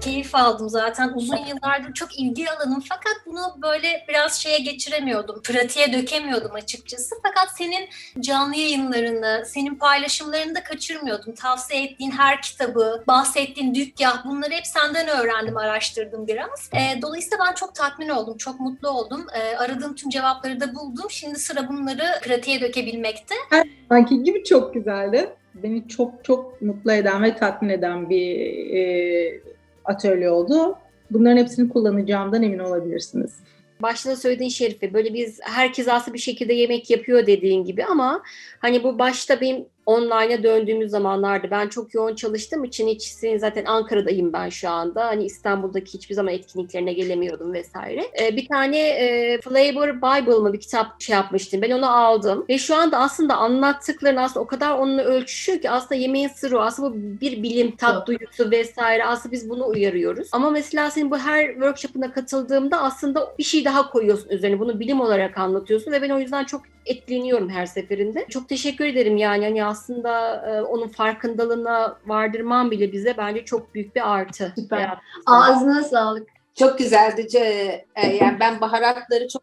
keyif aldım zaten. Uzun yıllardır çok ilgi alanım fakat bunu böyle biraz şeye geçiremiyordum. Pratiğe dökemiyordum açıkçası. Fakat senin canlı yayınlarını, senin paylaşımlarını da kaçırmıyordum. Tavsiye ettiğin her kitabı, bahsettiğin dükkah bunları hep senden öğrendim, araştırdım biraz. Ee, dolayısıyla ben çok tatmin oldum, çok mutlu oldum. Ee, aradığım tüm cevapları da buldum. Şimdi sıra bunları pratiğe dökebilmekte. Sanki gibi çok güzeldi. Beni çok çok mutlu eden ve tatmin eden bir e, atölye oldu. Bunların hepsini kullanacağımdan emin olabilirsiniz. Başta söylediğin Şerife böyle biz herkes aslında bir şekilde yemek yapıyor dediğin gibi ama hani bu başta benim online'a döndüğümüz zamanlarda ben çok yoğun çalıştığım için hiç zaten Ankara'dayım ben şu anda. Hani İstanbul'daki hiçbir zaman etkinliklerine gelemiyordum vesaire. Ee, bir tane e, Flavor Bible mı bir kitap şey yapmıştım. Ben onu aldım ve şu anda aslında anlattıkların aslında o kadar onunla ölçüşüyor ki aslında yemeğin sırrı aslında bu bir bilim tat duyusu vesaire aslında biz bunu uyarıyoruz. Ama mesela senin bu her workshop'ına katıldığımda aslında bir şey daha koyuyorsun üzerine. Bunu bilim olarak anlatıyorsun ve ben o yüzden çok etkileniyorum her seferinde. Çok teşekkür ederim yani hani aslında e, onun farkındalığına vardırman bile bize bence çok büyük bir artı. Süper. Hayatımızda. Ağzına sağlık. Çok güzeldi. Ce- e, Yani ben baharatları çok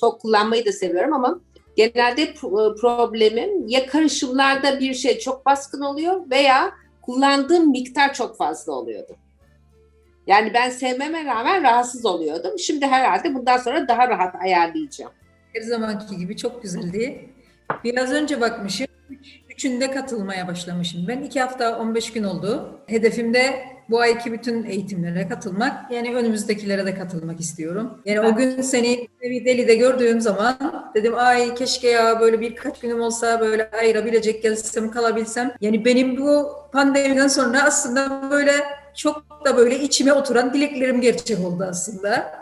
çok kullanmayı da seviyorum ama genelde pro- problemim ya karışımlarda bir şey çok baskın oluyor veya kullandığım miktar çok fazla oluyordu. Yani ben sevmeme rağmen rahatsız oluyordum. Şimdi herhalde bundan sonra daha rahat ayarlayacağım. Her zamanki gibi çok güzeldi. Biraz önce bakmışım. Üç- Üçünde katılmaya başlamışım. Ben iki hafta 15 gün oldu. Hedefimde bu ayki bütün eğitimlere katılmak. Yani önümüzdekilere de katılmak istiyorum. Yani o gün seni Deli'de gördüğüm zaman dedim ay keşke ya böyle birkaç günüm olsa böyle ayırabilecek gelsem kalabilsem. Yani benim bu pandemiden sonra aslında böyle çok da böyle içime oturan dileklerim gerçek oldu aslında.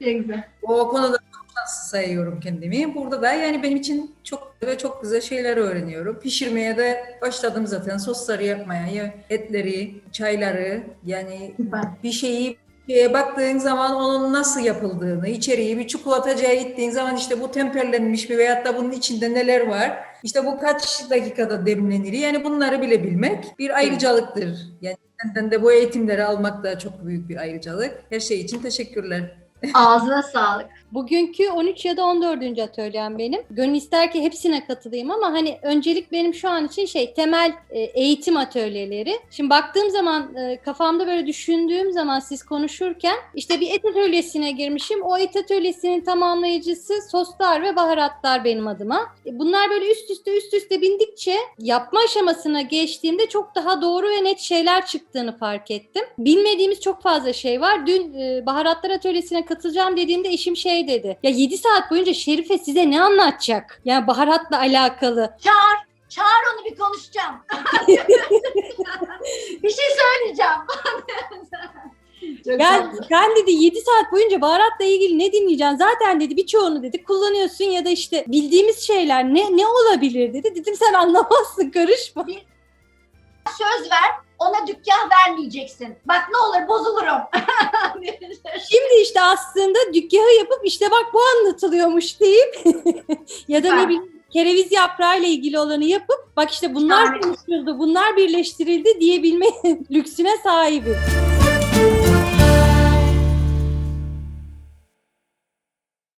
Ne güzel. O konuda şanslı sayıyorum kendimi. Burada da yani benim için çok ve çok güzel şeyler öğreniyorum. Pişirmeye de başladım zaten. Sosları yapmaya, ya etleri, çayları yani bir şeyi şeye baktığın zaman onun nasıl yapıldığını, içeriği bir çikolatacıya gittiğin zaman işte bu temperlenmiş mi veyahut da bunun içinde neler var? İşte bu kaç dakikada demlenir? Yani bunları bile bilmek bir ayrıcalıktır. Yani senden de bu eğitimleri almak da çok büyük bir ayrıcalık. Her şey için teşekkürler. Ağzına sağlık. Bugünkü 13 ya da 14. atölyem benim. Gönül ister ki hepsine katılayım ama hani öncelik benim şu an için şey temel e, eğitim atölyeleri. Şimdi baktığım zaman e, kafamda böyle düşündüğüm zaman siz konuşurken işte bir et atölyesine girmişim. O et atölyesinin tamamlayıcısı soslar ve baharatlar benim adıma. E, Bunlar böyle üst üste üst üste bindikçe yapma aşamasına geçtiğimde çok daha doğru ve net şeyler çıktığını fark ettim. Bilmediğimiz çok fazla şey var. Dün baharatlar atölyesine katılacağım dediğimde eşim şey dedi. Ya 7 saat boyunca Şerife size ne anlatacak? Yani baharatla alakalı. Çağır. Çağır onu bir konuşacağım. bir şey söyleyeceğim. Çok Ya tatlı. ben dedi 7 saat boyunca baharatla ilgili ne dinleyeceksin? Zaten dedi birçoğunu dedi kullanıyorsun ya da işte bildiğimiz şeyler ne ne olabilir dedi. Dedim sen anlamazsın karışma. Söz ver. Ona dükkan vermeyeceksin. Bak ne olur bozulurum. Şimdi işte aslında dükkahı yapıp işte bak bu anlatılıyormuş deyip ya da ne bileyim kereviz yaprağıyla ilgili olanı yapıp bak işte bunlar konuşuldu, bunlar birleştirildi diyebilme lüksüne sahibim.